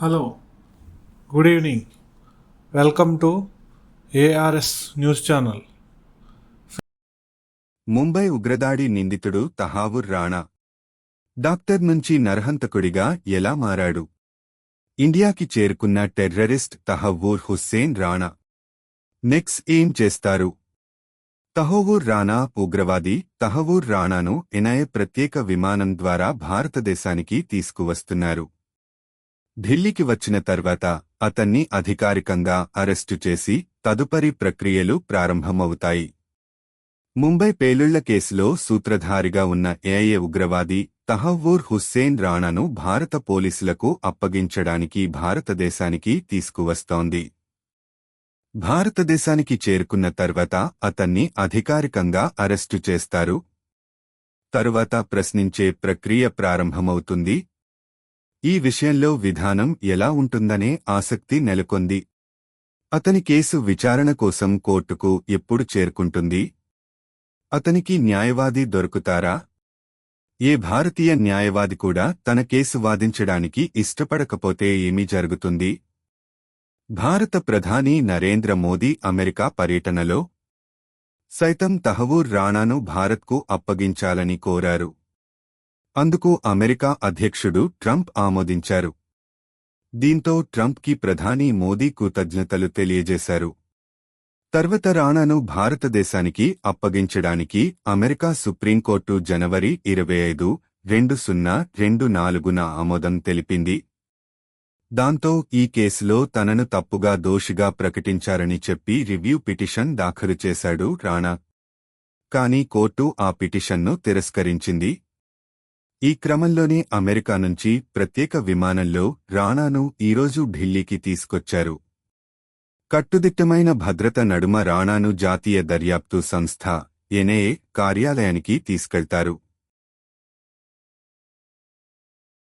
Hello good evening. Welcome to ARS news channel. Mumbai ఉగ్రదాడి నిందితుడు తహావుర్ Rana. Doctor నుంచి నరహంతకుడిగా ఎలా మారాడు? ఇండియాకి చేరుకున్న టెర్రరిస్ట్ తహవూర్ హుస్సేన్ రాణా. నెక్స్ ఏం చేస్తారు? తహోవూర్ రాణా ఉగ్రవాది తహవూర్ రాణాను ఎనయ ప్రత్యేక విమానం ద్వారా భారతదేశానికి తీసుకువస్తున్నారు. ఢిల్లీకి వచ్చిన తర్వాత అతన్ని అధికారికంగా అరెస్టు చేసి తదుపరి ప్రక్రియలు ప్రారంభమవుతాయి. ముంబై పేలుళ్ళ కేసులో సూత్రధారిగా ఉన్న ఏఏ ఉగ్రవాది తహవ్వూర్ హుస్సేన్ రాణాను భారత పోలీసులకు అప్పగించడానికి భారతదేశానికి తీసుకువస్తోంది. భారతదేశానికి చేరుకున్న తర్వాత అతన్ని అధికారికంగా అరెస్టు చేస్తారు. తరువాత ప్రశ్నించే ప్రక్రియ ప్రారంభమవుతుంది. ఈ విషయంలో విధానం ఎలా ఉంటుందనే ఆసక్తి నెలకొంది. అతని కేసు విచారణ కోసం కోర్టుకు ఎప్పుడు చేరుకుంటుంది? అతనికి న్యాయవాది దొరుకుతారా? ఏ భారతీయ న్యాయవాది కూడా తన కేసు వాదించడానికి ఇష్టపడకపోతే ఏమి జరుగుతుంది? భారత ప్రధాని నరేంద్ర మోదీ అమెరికా పర్యటనలో సైతం తహవూర్ రాణాను భారత్కు అప్పగించాలని కోరారు. అందుకు అమెరికా అధ్యక్షుడు ట్రంప్ ఆమోదించారు. దీంతో ట్రంప్కి ప్రధాని మోదీ కృతజ్ఞతలు తెలియజేశారు. తర్వాత రాణాను భారతదేశానికి అప్పగించడానికి అమెరికా సుప్రీంకోర్టు జనవరి ఇరవై ఐదు రెండు సున్నా రెండు నాలుగున ఆమోదం తెలిపింది. దాంతో ఈ కేసులో తనను తప్పుగా దోషిగా ప్రకటించారని చెప్పి రివ్యూ పిటిషన్ దాఖలు చేశాడు రాణా. కానీ కోర్టు ఆ పిటిషన్ను తిరస్కరించింది. ఈ క్రమంలోనే అమెరికా నుంచి ప్రత్యేక విమానంలో రాణాను ఈరోజు ఢిల్లీకి తీసుకొచ్చారు. కట్టుదిట్టమైన భద్రత నడుమ రాణాను జాతీయ దర్యాప్తు సంస్థ ఎన్ఏఏ కార్యాలయానికి తీసుకెళ్తారు.